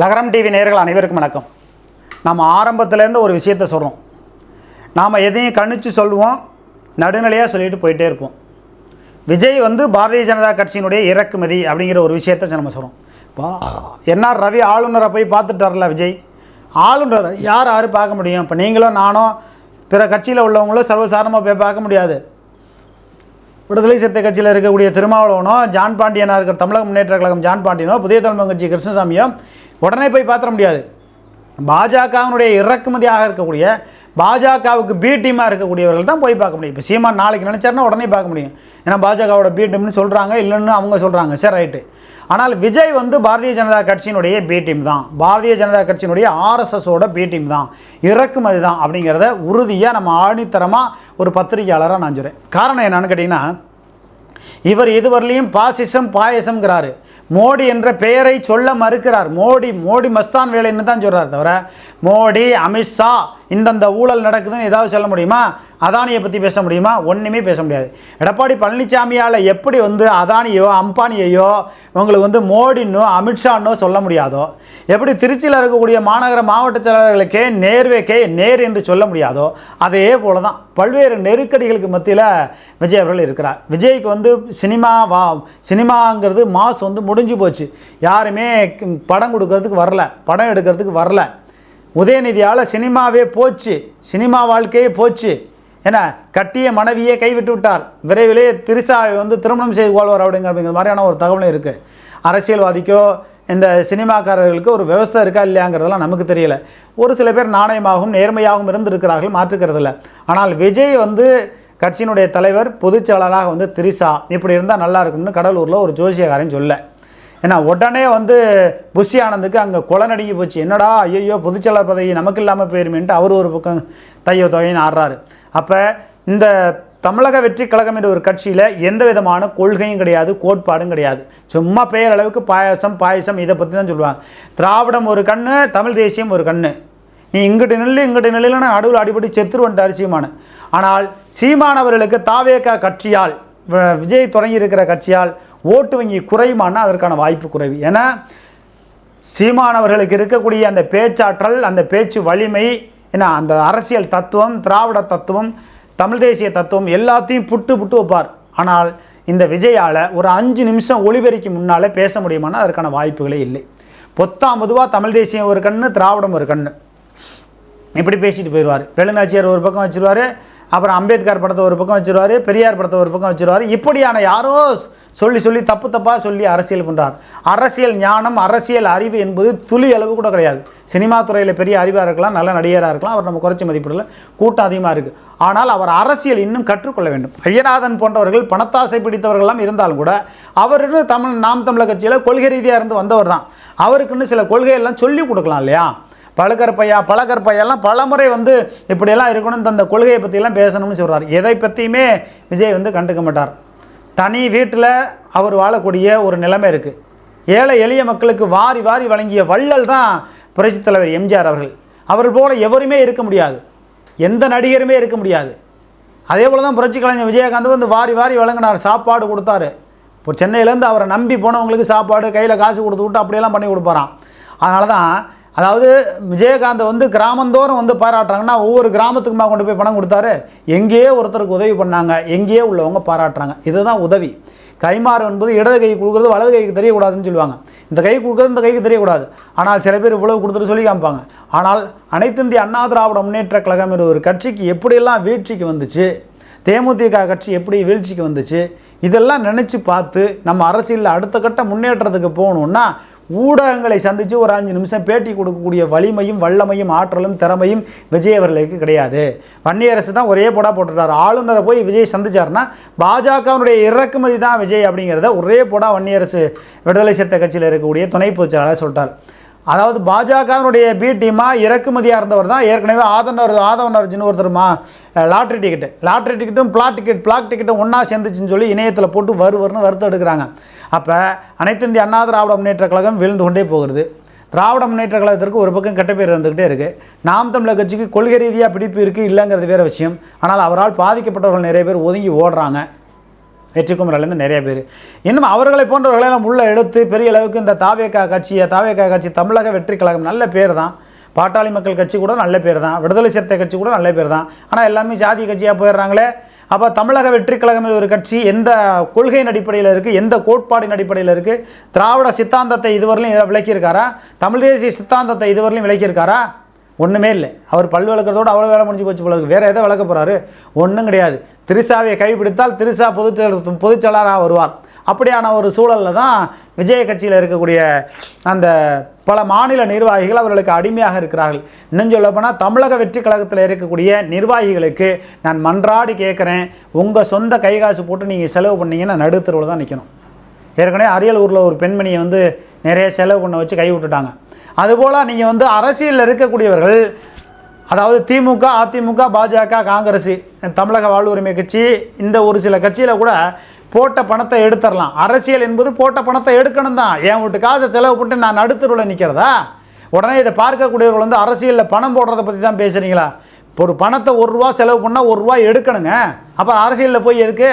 லகரம் டிவி நேர்கள் அனைவருக்கும் வணக்கம். நம்ம ஆரம்பத்துலேருந்து ஒரு விஷயத்த சொல்கிறோம் நாம் எதையும் கணிச்சு சொல்லுவோம் நடுநிலையாக சொல்லிட்டு போயிட்டே இருப்போம். விஜய் வந்து பாரதிய ஜனதா கட்சியினுடைய இறக்குமதி அப்படிங்கிற ஒரு விஷயத்த நம்ம சொல்கிறோம் இப்போ என்ஆர் ரவி ஆளுநரை போய் பார்த்துட்டு வரல விஜய்? ஆளுநர் யார் யார் பார்க்க முடியும்? இப்போ நீங்களும் நானும் பிற கட்சியில் உள்ளவங்களும் சர்வசாதாரணமாக போய் பார்க்க முடியாது. விடுதலை சிறுத்தை கட்சியில் இருக்கக்கூடிய திருமாவளவனோ ஜான் பாண்டியனாக இருக்கிற தமிழக முன்னேற்ற கழகம் ஜான் பாண்டியனோ புதிய தலைமை கட்சி கிருஷ்ணசாமியோ உடனே போய் பார்த்துட முடியாது. பாஜகவினுடைய இறக்குமதியாக இருக்கக்கூடிய பாஜகவுக்கு பி டீமாக இருக்கக்கூடியவர்கள் தான் போய் பார்க்க முடியும். இப்போ சீமான் நாளைக்கு நினச்சாருன்னா உடனே பார்க்க முடியும். ஏன்னா பாஜகவோட பி டீம்னு சொல்கிறாங்க இல்லைன்னு அவங்க சொல்கிறாங்க சரி ரைட்டு. ஆனால் விஜய் வந்து பாரதிய ஜனதா கட்சியினுடைய பி டீம் தான். பாரதிய ஜனதா கட்சியினுடைய ஆர்எஸ்எஸோட பி டீம் தான். இறக்குமதி தான் அப்படிங்கிறத உறுதியாக நம்ம ஆணித்தரமாக ஒரு பத்திரிகையாளராக நான் சொல்கிறேன் காரணம் என்னன்னு கேட்டிங்கன்னா இவர் இதுவரையிலையும் பாசிசம் பாயசம்ங்கிறாரு. மோடி என்ற பெயரை சொல்ல மறுக்கிறார். மோடி மோடி மஸ்தான் வேலைன்னு தான் சொல்கிறார் தவிர மோடி அமித்ஷா இந்தந்த ஊழல் நடக்குதுன்னு ஏதாவது சொல்ல முடியுமா? அதானியை பற்றி பேச முடியுமா? ஒன்றுமே பேச முடியாது. எடப்பாடி பழனிசாமியால் எப்படி வந்து அதானியோ அம்பானியையோ உங்களுக்கு வந்து மோடின்னோ அமித்ஷான்னோ சொல்ல முடியாதோ? எப்படி திருச்சியில் இருக்கக்கூடிய மாநகர மாவட்ட செயலாளர்களுக்கே நேர்வேக்கே நேர் என்று சொல்ல முடியாதோ? அதே போல தான் பல்வேறு நெருக்கடிகளுக்கு மத்தியில் விஜய் அவர்கள் இருக்கிறார். விஜய்க்கு வந்து சினிமா வா சினிமாங்கிறது மாஸ் வந்து முடிஞ்சு போச்சு. யாருமே படம் கொடுக்கறதுக்கு வரல. படம் எடுக்கிறதுக்கு வரல. உதயநிதியால் சினிமாவே போச்சு. சினிமா வாழ்க்கையே போச்சு. என்ன கட்டிய மனைவியே கைவிட்டு விட்டார் விரைவிலே திரிசாவை வந்து திருமணம் செய்து கொள்வார் அப்படிங்கிற அப்படிங்கிற மாதிரியான ஒரு தகவலும் இருக்குது அரசியல்வாதிக்கோ இந்த சினிமாக்காரர்களுக்கு ஒரு விவசாய இருக்கா இல்லையாங்கிறதெல்லாம் நமக்கு தெரியல. ஒரு சில பேர் நாணயமாகவும் நேர்மையாகவும் இருந்திருக்கிறார்கள் மாற்றுக்கிறதில்ல. ஆனால் விஜய் வந்து கட்சியினுடைய தலைவர் பொதுச்செயலராக வந்து திரிசா. இப்படி இருந்தால் நல்லா இருக்கும்னு கடலூரில் ஒரு ஜோசியக்காரன் சொல்ல. ஏன்னா உடனே வந்து புஷி ஆனந்துக்கு அங்கே கொலை நடுங்கி போச்சு. என்னடா ஐயோ பொதுச்செயலாளர் பதவி நமக்கு இல்லாமல் போயிருமேன்ட்டு அவர் ஒரு பக்கம் தையோ தொகைன்னு ஆடுறாரு அப்போ இந்த தமிழக வெற்றி கழகம் என்ற ஒரு கட்சியில் எந்த விதமான கொள்கையும் கிடையாது கோட்பாடும் கிடையாது. சும்மா பெயர் அளவுக்கு பாயாசம் பாயசம் இதை பற்றி தான் சொல்லுவாங்க. திராவிடம் ஒரு கண்ணு தமிழ் தேசியம் ஒரு கண்ணு. நீ இங்கிட்டு நில்லு இங்கிட்டு நில்லுன்னா நடுவில் அடிபட்டு செத்துருவன்ட்டார் சீமான. ஆனால் சீமானவர்களுக்கு தாவேக்கா கட்சியால் விஜய் தொடங்கி இருக்கிற கட்சியால் ஓட்டு வங்கி குறையுமானா அதற்கான வாய்ப்பு குறைவு. ஏன்னா சீமானவர்களுக்கு இருக்கக்கூடிய அந்த பேச்சாற்றல் அந்த பேச்சு வலிமை ஏன்னா அந்த அரசியல் தத்துவம் திராவிட தத்துவம் தமிழ் தேசிய தத்துவம் எல்லாத்தையும் புட்டு புட்டு வைப்பார் ஆனால் இந்த விஜயால் ஒரு அஞ்சு நிமிஷம் ஒளிபெருக்கி முன்னால் பேச முடியுமானா அதற்கான வாய்ப்புகளே இல்லை. பொத்தாம் பொதுவாக தமிழ் தேசியம் ஒரு கண்ணு திராவிடம் ஒரு கண்ணு. இப்படி பேசிட்டு போயிடுவார். பெருநாச்சியார் ஒரு பக்கம் வச்சிருவார் அப்புறம் அம்பேத்கர் படத்தை ஒரு பக்கம் வச்சிருவாரு பெரியார் படத்தை ஒரு பக்கம் வச்சுருவார். இப்படியான யாரோ சொல்லி சொல்லி தப்பு தப்பாக சொல்லி அரசியல் பண்ணுறார் அரசியல் ஞானம் அரசியல் அறிவு என்பது துளி அளவு கூட கிடையாது. சினிமா துறையில் பெரிய அறிவாக இருக்கலாம் நல்ல நடிகராக இருக்கலாம் அவர் நம்ம குறைச்சி மதிப்பிடல கூட்டம் அதிகமாக இருக்குது ஆனால் அவர் அரசியல் இன்னும் கற்றுக்கொள்ள வேண்டும். ஐயநாதன் போன்றவர்கள் பணத்தாசை பிடித்தவர்கள்லாம் இருந்தாலும் கூட அவர் தமிழ் நாம் தமிழர் கட்சியில் கொள்கை ரீதியாக இருந்து வந்தவர் தான். அவருக்குன்னு சில கொள்கையெல்லாம் சொல்லி கொடுக்கலாம் இல்லையா? பழகற்பையா பழகற்பையெல்லாம் பலமுறை வந்து இப்படியெல்லாம் இருக்கணும் தந்த கொள்கையை பற்றியெல்லாம் பேசணும்னு சொல்கிறார் எதை பற்றியுமே விஜய் வந்து கண்டுக்க மாட்டார். தனி வீட்டில் அவர் வாழக்கூடிய ஒரு நிலைமை இருக்குது ஏழை எளிய மக்களுக்கு வாரி வாரி வழங்கிய வள்ளல் தான் புரட்சித் தலைவர் எம்ஜிஆர் அவர்கள். அவர்கள் போல எவருமே இருக்க முடியாது. எந்த நடிகருமே இருக்க முடியாது. அதே போல் தான் புரட்சி கலைஞர் விஜயகாந்த் வந்து வாரி வாரி வழங்கினார். சாப்பாடு கொடுத்தாரு. இப்போ சென்னையிலேருந்து அவரை நம்பி போனவங்களுக்கு சாப்பாடு கையில் காசு கொடுத்து விட்டு அப்படியெல்லாம் பண்ணி கொடுப்பாராம். அதனால தான் அதாவது விஜயகாந்த் வந்து கிராமந்தோறும் வந்து பாராட்டுறாங்கன்னா ஒவ்வொரு கிராமத்துக்குமா கொண்டு போய் பணம் கொடுத்தாரு. எங்கேயே ஒருத்தருக்கு உதவி பண்ணாங்க. எங்கேயே உள்ளவங்க பாராட்டுறாங்க. இதுதான் உதவி. கைமாறு என்பது இடது கை கொடுக்குறது வலது கைக்கு தெரியக்கூடாதுன்னு சொல்லுவாங்க. இந்த கை கொடுக்குறது இந்த கைக்கு தெரியக்கூடாது. ஆனால் சில பேர் இவ்வளவு கொடுத்துட்டு சொல்லி காமிப்பாங்க. ஆனால் அனைத்திந்திய அண்ணா திராவிட முன்னேற்ற கழகம் என்ற ஒரு கட்சிக்கு எப்படியெல்லாம் வீழ்ச்சிக்கு வந்துச்சு தேமுதிக கட்சி எப்படி வீழ்ச்சிக்கு வந்துச்சு? இதெல்லாம் நினச்சி பார்த்து நம்ம அரசியலில் அடுத்த கட்ட முன்னேற்றத்துக்கு போகணுன்னா ஊடகங்களை சந்தித்து ஒரு அஞ்சு நிமிஷம் பேட்டி கொடுக்கக்கூடிய வலிமையும் வல்லமையும் ஆற்றலும் திறமையும் விஜய் அவர்களுக்கு கிடையாது. வன்னியரசு தான் ஒரே போடா போட்டுட்டார். ஆளுநரை போய் விஜய் சந்திச்சார்னா பாஜகவினுடைய இறக்குமதி தான் விஜய் அப்படிங்கிறத ஒரே போடா வன்னியரசு விடுதலை சிறுத்தை கட்சியில் இருக்கக்கூடிய துணை பொதுச்செயலாளர் சொல்லிட்டார். அதாவது பாஜகவினுடைய பி டீமாக இறக்குமதியாக இருந்தவர் தான் ஏற்கனவே ஆதனர் ஆதவன் அர்ஜுன் ஒருத்தருமா லாட்ரி டிக்கெட்டு லாட்ரி டிக்கெட்டும் பிளாட் டிக்கெட் பிளாக் டிக்கெட்டும் ஒன்றா சேர்ந்துச்சுன்னு சொல்லி இணையத்தில் போட்டு வருவர்னு வருத்தம் எடுக்கிறாங்க. அப்போ அனைத்து இந்திய அண்ணா திராவிட முன்னேற்ற கழகம் விழுந்து கொண்டே போகிறது. திராவிட முன்னேற்ற கழகத்திற்கு ஒரு பக்கம் கெட்ட பேர் இருந்துக்கிட்டே இருக்குது நாம் தமிழர் கட்சிக்கு கொள்கை ரீதியாக பிடிப்பு இருக்குது இல்லைங்கிறது வேறு விஷயம். ஆனால் அவரால் பாதிக்கப்பட்டவர்கள் நிறைய பேர் ஒதுங்கி ஓடுறாங்க. வெற்றிக்குமரிலேருந்து நிறைய பேர். இன்னும் அவர்களை போன்றவர்களெல்லாம் உள்ளே எடுத்து பெரிய அளவுக்கு இந்த தாவேக்கா கட்சியை தாவேக்கா கட்சி தமிழக வெற்றி கழகம் நல்ல பேர் தான். பாட்டாளி மக்கள் கட்சி கூட நல்ல பேர் தான். விடுதலை சிறுத்தை கட்சி கூட நல்ல பேர் தான். ஆனால் எல்லாமே ஜாதி கட்சியாக போயிடுறாங்களே. அப்போ தமிழக வெற்றி கழகம் ஒரு கட்சி எந்த கொள்கையின் அடிப்படையில் இருக்குது எந்த கோட்பாடின் அடிப்படையில் இருக்குது திராவிட சித்தாந்தத்தை இதுவரையிலும் விளக்கியிருக்காரா? தமிழ் தேசிய சித்தாந்தத்தை இதுவரையிலும் விளக்கியிருக்காரா? ஒன்றுமே இல்லை. அவர் பல் விளக்குறதோட அவ்வளோ வேலை முடிஞ்சு போச்சு போல வேறு எதை விளக்க போகிறாரு ஒன்றும் கிடையாது. திருசாவை கைப்பிடித்தால் திருசா பொதுச் பொதுச்செயலாளராக வருவார். அப்படியான ஒரு சூழலில் தான் விஜய கட்சியில் இருக்கக்கூடிய அந்த பல மாநில நிர்வாகிகள் அவர்களுக்கு அடிமையாக இருக்கிறார்கள். இன்னும் சொல்லப்போனால் தமிழக வெற்றி கழகத்தில் இருக்கக்கூடிய நிர்வாகிகளுக்கு நான் மன்றாடி கேட்குறேன் உங்கள் சொந்த கை காசு போட்டு நீங்கள் செலவு பண்ணிங்கன்னா நடுத்தருவில் தான் நிற்கணும் ஏற்கனவே அரியலூரில் ஒரு பெண்மணியை வந்து நிறைய செலவு பண்ண வச்சு கை விட்டுட்டாங்க. அதுபோல் நீங்கள் வந்து அரசியலில் இருக்கக்கூடியவர்கள் அதாவது திமுக அதிமுக பாஜக காங்கிரஸ் தமிழக வாழ்வுரிமை கட்சி இந்த ஒரு சில கட்சியில் கூட போட்ட பணத்தை எடுத்துடலாம் அரசியல் என்பது போட்ட பணத்தை எடுக்கணும் தான். என் வீட்டு காசை செலவு பண்ணிட்டு நான் நடுத்தருவில் நிற்கிறதா உடனே இதை பார்க்கக்கூடியவர்கள் வந்து அரசியலில் பணம் போடுறதை பற்றி தான் பேசுகிறீங்களா இப்போ ஒரு பணத்தை ஒரு ரூபா செலவு பண்ணால் ஒரு ரூபா எடுக்கணுங்க. அப்போ அரசியலில் போய் எதுக்கு?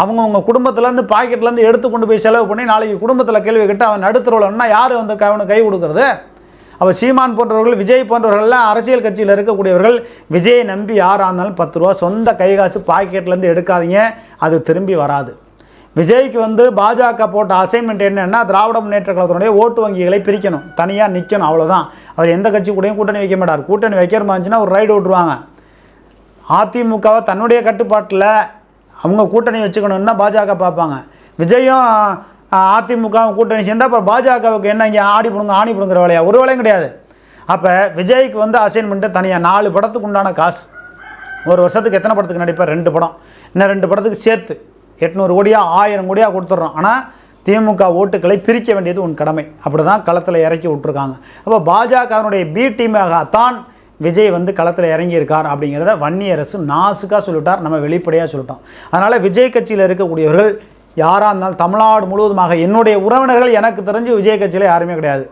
அவங்கவுங்க குடும்பத்துலேருந்து பாக்கெட்லேருந்து எடுத்து கொண்டு போய் செலவு பண்ணி நாளைக்கு குடும்பத்தில் கேள்வி கேட்டு அவன் நடுத்தருவில்னா யார் வந்து அவனுக்கு கை கொடுக்குறது? அப்போ சீமான் போன்றவர்கள் விஜய் போன்றவர்கள்லாம் அரசியல் கட்சியில் இருக்கக்கூடியவர்கள் விஜயை நம்பி யாராக இருந்தாலும் பத்து ரூபா சொந்த கை காசு பாக்கெட்லேருந்து எடுக்காதீங்க அது திரும்பி வராது. விஜய்க்கு வந்து பாஜக போட்ட அசைன்மெண்ட் என்னென்னா திராவிட முன்னேற்ற கழகத்தினுடைய ஓட்டு வங்கிகளை பிரிக்கணும். தனியாக நிற்கணும் அவ்வளோதான் அவர் எந்த கட்சி கூடயும் கூட்டணி வைக்க மாட்டார். கூட்டணி வைக்கிற மாதிரி இருந்துச்சுன்னா ஒரு ரைடு விட்ருவாங்க அதிமுகவை தன்னுடைய கட்டுப்பாட்டில் அவங்க கூட்டணி வச்சுக்கணும்னா பாஜக பார்ப்பாங்க. விஜயும் அதிமுக கூட்டணி சேர்ந்தால் அப்புறம் பாஜகவுக்கு என்ன இங்கே ஆடி பிடுங்க ஆணி பிடுங்குற வேலையா? ஒரு வேலையும் கிடையாது. அப்போ விஜய்க்கு வந்து அசைன்மெண்ட்டு தனியாக நாலு படத்துக்கு உண்டான காசு. ஒரு வருஷத்துக்கு எத்தனை படத்துக்கு நடிப்பார்? ரெண்டு படம். இன்னும் ரெண்டு படத்துக்கு சேர்த்து எட்நூறு கோடியா ஆயிரம் கோடியா கொடுத்துட்றோம். ஆனால் திமுக ஓட்டுகளை பிரிக்க வேண்டியது உன் கடமை. அப்படி தான் களத்தில் இறக்கி விட்ருக்காங்க அப்போ பாஜகவினுடைய பி டீமாக தான் விஜய் வந்து களத்தில் இறங்கியிருக்கார் அப்படிங்கிறத வன்னியரசு நாசுக்காக சொல்லிட்டார் நம்ம வெளிப்படையாக சொல்லிட்டோம். அதனால் விஜய் கட்சியில் இருக்கக்கூடியவர்கள் யாராக இருந்தாலும் தமிழ்நாடு முழுவதுமாக என்னுடைய உறவினர்கள் எனக்கு தெரிஞ்சு விஜய் கட்சியில் யாருமே கிடையாது.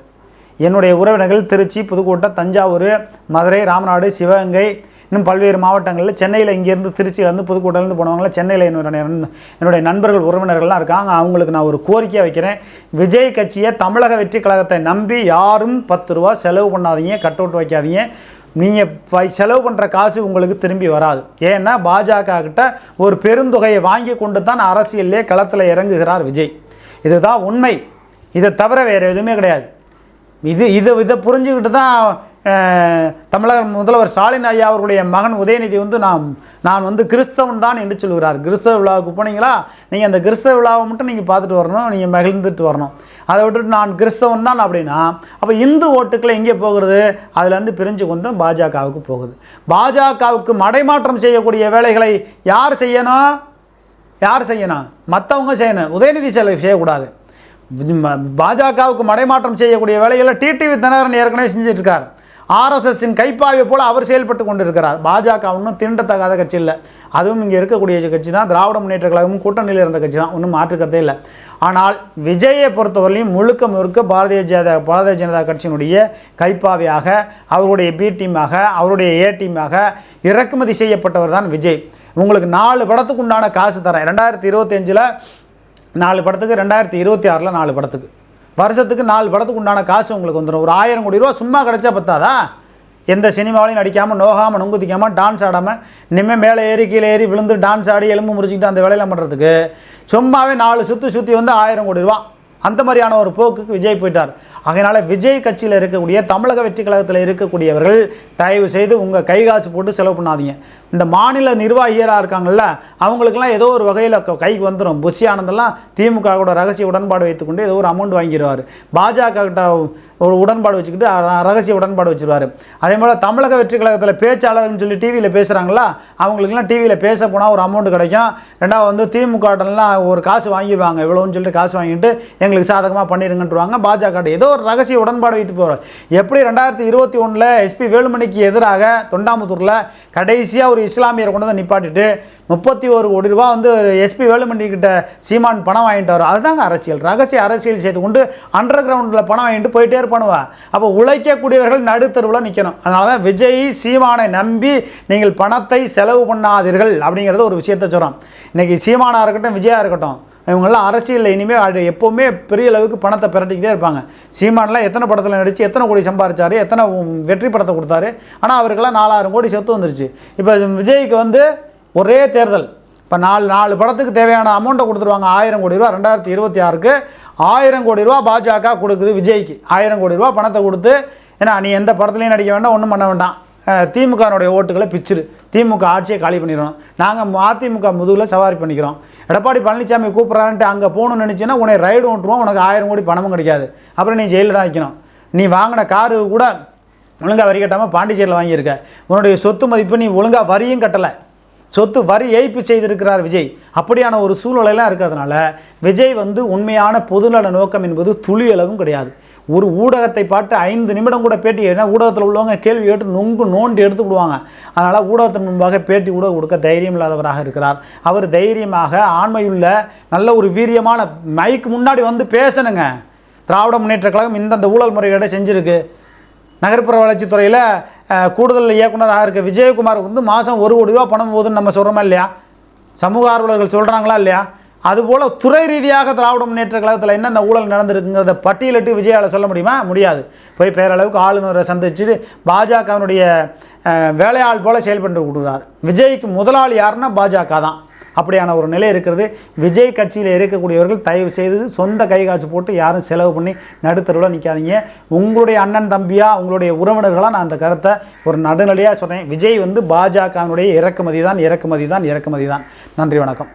என்னுடைய உறவினர்கள் திருச்சி புதுக்கோட்டை தஞ்சாவூர் மதுரை ராமநாடு சிவகங்கை இன்னும் பல்வேறு மாவட்டங்களில் சென்னையில் இங்கேருந்து திருச்சியிலேருந்து புதுக்கோட்டையிலேருந்து போனவங்கள சென்னையில் என்னுடைய என்னுடைய நண்பர்கள் உறவினர்கள்லாம் இருக்காங்க. அவங்களுக்கு நான் ஒரு கோரிக்கையாக வைக்கிறேன். விஜய் கட்சியை தமிழக வெற்றி கழகத்தை நம்பி யாரும் பத்து ரூபா செலவு பண்ணாதீங்க கட் அவுட் வைக்காதீங்க. நீங்கள் செலவு பண்ணுற காசு உங்களுக்கு திரும்பி வராது. ஏன்னா பாஜக கிட்ட ஒரு பெருந்தொகையை வாங்கி கொண்டு தான் அரசியல்லே களத்தில் இறங்குகிறார் விஜய். இதுதான் உண்மை. இதை தவிர வேறு எதுவுமே கிடையாது. இது இதை இதை புரிஞ்சுக்கிட்டு தான் தமிழக முதல்வர் ஸ்டாலின் ஐயா அவர்களுடைய மகன் உதயநிதி வந்து நாம் நான் வந்து கிறிஸ்தவன் தான் என்று சொல்கிறார். கிறிஸ்தவ விழாவுக்கு போனீங்களா? நீங்கள் அந்த கிறிஸ்தவ விழாவை மட்டும் நீங்கள் பார்த்துட்டு வரணும் நீங்கள் மகிழ்ந்துட்டு வரணும். அதை விட்டுட்டு நான் கிறிஸ்தவன் தான் அப்படின்னா அப்போ இந்து ஓட்டுக்களை எங்கே போகிறது அதுலேருந்து பிரிஞ்சு கொண்டு பாஜகவுக்கு போகுது. பாஜகவுக்கு மடைமாற்றம் செய்யக்கூடிய வேலைகளை யார் செய்யணும்? யார் செய்யணும்? மற்றவங்க செய்யணும். உதயநிதி செலவு செய்யக்கூடாது. பாஜகவுக்கு மடைமாற்றம் செய்யக்கூடிய வேலைகளை டிடிவி தினகரன் ஏற்கனவே செஞ்சிட்ருக்கார் இருக்கார். ஆர்எஸ்எஸ்ஸின் கைப்பாவை போல அவர் செயல்பட்டு கொண்டிருக்கிறார். பாஜக ஒன்றும் திண்டத்தகாத கட்சி இல்லை. அதுவும் இங்கே இருக்கக்கூடிய கட்சி தான். திராவிட முன்னேற்ற கழகமும் கூட்டணியில் இருந்த கட்சி தான். ஒன்றும் மாற்றுக்கிறதே இல்லை. ஆனால் விஜயை பொறுத்தவரையிலும் முழுக்க முழுக்க பாரதிய ஜனதா பாரதிய ஜனதா கட்சியினுடைய கைப்பாவையாக அவருடைய பி டீமாக அவருடைய ஏ டீமாக இறக்குமதி செய்யப்பட்டவர் தான் விஜய். உங்களுக்கு நாலு படத்துக்கு உண்டான காசு தரேன். ரெண்டாயிரத்தி இருபத்தஞ்சில் நாலு படத்துக்கு ரெண்டாயிரத்தி இருபத்தி ஆறில் நாலு படத்துக்கு. வருஷத்துக்கு நாலு படத்துக்கு உண்டான காசு உங்களுக்கு வந்துடும் ஒரு ஆயிரம் கோடி ரூபா சும்மா கிடச்சா பத்தாதா? எந்த சினிமாவிலையும் நடிக்காமல் நோகாமல் நொங்குதிக்காமல் டான்ஸ் ஆடாமல் இனிமேல் மேலே ஏறி கீழே ஏறி விழுந்து டான்ஸ் ஆடி எலும்பு முறிச்சிக்கிட்டு அந்த வேலையெல்லாம் பண்ணுறதுக்கு சும்மாவே நாலு சுற்றி சுற்றி வந்து ஆயிரம் கோடி ரூபா. அந்த மாதிரியான ஒரு போக்குக்கு விஜய் போயிட்டார். அதனால் விஜய் கட்சியில் இருக்கக்கூடிய தமிழக வெற்றி கழகத்தில் இருக்கக்கூடியவர்கள் தயவு செய்து உங்கள் கை காசு போட்டு செலவு பண்ணாதீங்க. இந்த மாநில நிர்வாகியராக இருக்காங்கள்ல அவங்களுக்கெல்லாம் ஏதோ ஒரு வகையில் கைக்கு வந்துடும் புஷி ஆனந்தெல்லாம் திமுக கூட ரகசிய உடன்பாடு வைத்துக்கொண்டு ஏதோ ஒரு அமௌண்ட் வாங்கிடுவார். பாஜக கிட்ட ஒரு உடன்பாடு வச்சுக்கிட்டு ரகசிய உடன்பாடு வச்சுருவார். அதே போல் தமிழக வெற்றி கழகத்தில் பேச்சாளர்னு சொல்லி டிவியில் பேசுகிறாங்களா அவங்களுக்குலாம் டிவியில் பேச போனால் ஒரு அமௌண்ட் கிடைக்கும். ரெண்டாவது வந்து திமுகட்டெல்லாம் ஒரு காசு வாங்கிடுவாங்க. இவ்வளோன்னு சொல்லிட்டு காசு வாங்கிட்டு எங்களுக்கு சாதகமாக பண்ணிருங்கன்றுவாங்க. பாஜக ஏதோ ஒரு ரகசிய உடன்பாடு வைத்து போகிறார் எப்படி ரெண்டாயிரத்தி இருபத்தி ஒன்றில் எஸ்பி வேலுமணிக்கு எதிராக தொண்டாமுத்தூரில் கடைசியாக ஒரு இஸ்லாமியரை கொண்டு வந்து நிப்பாட்டிட்டு முப்பத்தி ஒரு கோடி ரூபா வந்து எஸ்பி வேலுமணி கிட்ட சீமான் பணம் வாங்கிட்டு வரும் அதுதாங்க அரசியல். ரகசிய அரசியல் செய்து கொண்டு அண்டர் கிரவுண்டில் பணம் வாங்கிட்டு போயிட்டே இருப்பானுவா. அப்போ உழைக்கக்கூடியவர்கள் நடுத்தருவில் நிற்கணும் அதனால தான் விஜய் சீமானை நம்பி நீங்கள் பணத்தை செலவு பண்ணாதீர்கள் அப்படிங்கிறது ஒரு விஷயத்தை சொல்கிறோம் இன்றைக்கி சீமானாக இருக்கட்டும் விஜயாக இருக்கட்டும் இவங்கெல்லாம் அரசியலில் இனிமேல் அது எப்போவுமே பெரிய அளவுக்கு பணத்தை பிரட்டிக்கிட்டே இருப்பாங்க. சீமான்லாம் எத்தனை படத்தில் நடித்து எத்தனை கோடி சம்பாரிச்சாரு எத்தனை வெற்றி படத்தை கொடுத்தாரு. ஆனால் அவருக்கெல்லாம் நாலாயிரம் கோடி சொத்து வந்துருச்சு. இப்போ விஜய்க்கு வந்து ஒரே தேர்தல். இப்போ நாலு நாலு படத்துக்கு தேவையான அமௌண்ட்டை கொடுத்துருவாங்க. ஆயிரம் கோடி ரூபா ரெண்டாயிரத்தி இருபத்தி ஆறுக்கு. ஆயிரம் கோடி ரூபா பாஜக கொடுக்குது விஜய்க்கு. ஆயிரம் கோடி ரூபா பணத்தை கொடுத்து ஏன்னா நீ எந்த படத்துலையும் நடிக்க வேண்டாம் ஒன்றும் பண்ண வேண்டாம். திமுகனுடைய ஓட்டுகளை பிச்சிரு. திமுக ஆட்சியை காலி பண்ணிடணும். நாங்கள் அதிமுக முதுகில் சவாரி பண்ணிக்கிறோம். எடப்பாடி பழனிசாமி கூப்பிட்றான்ட்டு அங்கே போகணும்னு நினச்சின்னா உன்னை ரைடு ஓட்டுருவோம். உனக்கு ஆயிரம் கோடி பணமும் கிடைக்காது. அப்புறம் நீ ஜெயிலில் தான் வைக்கணும் நீ வாங்கின காரு கூட ஒழுங்காக வரி கட்டாமல் பாண்டிச்சேரியில் வாங்கியிருக்க. உன்னுடைய சொத்து மதிப்பு நீ ஒழுங்காக வரியும் கட்டலை. சொத்து வரி ஏய்ப்பு செய்திருக்கிறார் விஜய். அப்படியான ஒரு சூழ்நிலையெல்லாம் இருக்கிறதுனால விஜய் வந்து உண்மையான பொதுநல நோக்கம் என்பது துளி அளவும் கிடையாது. ஒரு ஊடகத்தை பார்த்து ஐந்து நிமிடம் கூட பேட்டி ஏன்னா ஊடகத்தில் உள்ளவங்க கேள்வி கேட்டு நொங்கு நோண்டி எடுத்து விடுவாங்க. அதனால் ஊடகத்தின் முன்பாக பேட்டி கூட கொடுக்க தைரியம் இல்லாதவராக இருக்கிறார். அவர் தைரியமாக ஆண்மையுள்ள நல்ல ஒரு வீரியமான மைக்கு முன்னாடி வந்து பேசணுங்க. திராவிட முன்னேற்ற கழகம் இந்தந்த ஊழல் முறைகளை செஞ்சுருக்கு. நகர்ப்புற வளர்ச்சித்துறையில் கூடுதல் இயக்குனராக இருக்க விஜயகுமாருக்கு வந்து மாதம் ஒரு கோடி ரூபா பணம் போகுதுன்னு நம்ம சொல்கிறோமா இல்லையா? சமூக ஆர்வலர்கள் சொல்கிறாங்களா இல்லையா? அதுபோல் துறை ரீதியாக திராவிட முன்னேற்ற கழகத்தில் என்னென்ன ஊழல் நடந்திருக்குங்கிறத பட்டியலிட்டு விஜயால் சொல்ல முடியுமா? முடியாது. போய் பேரளவுக்கு ஆளுநரை சந்திச்சுட்டு பாஜகவினுடைய வேலையாள் போல் செயல்பட்டு கொடுக்குறார் விஜய்க்கு முதலாளி யாருன்னா பாஜக தான். அப்படியான ஒரு நிலை இருக்கிறது. விஜய் கட்சியில் இருக்கக்கூடியவர்கள் தயவு செய்து சொந்த கை காசு போட்டு யாரும் செலவு பண்ணி நடுத்தருவில் நிற்காதீங்க உங்களுடைய அண்ணன் தம்பியாக உங்களுடைய உறவினர்களாக நான் அந்த கருத்தை ஒரு நடுநிலையாக சொன்னேன். விஜய் வந்து பாஜகவினுடைய இறக்குமதி தான் இறக்குமதி தான் இறக்குமதி தான். நன்றி வணக்கம்.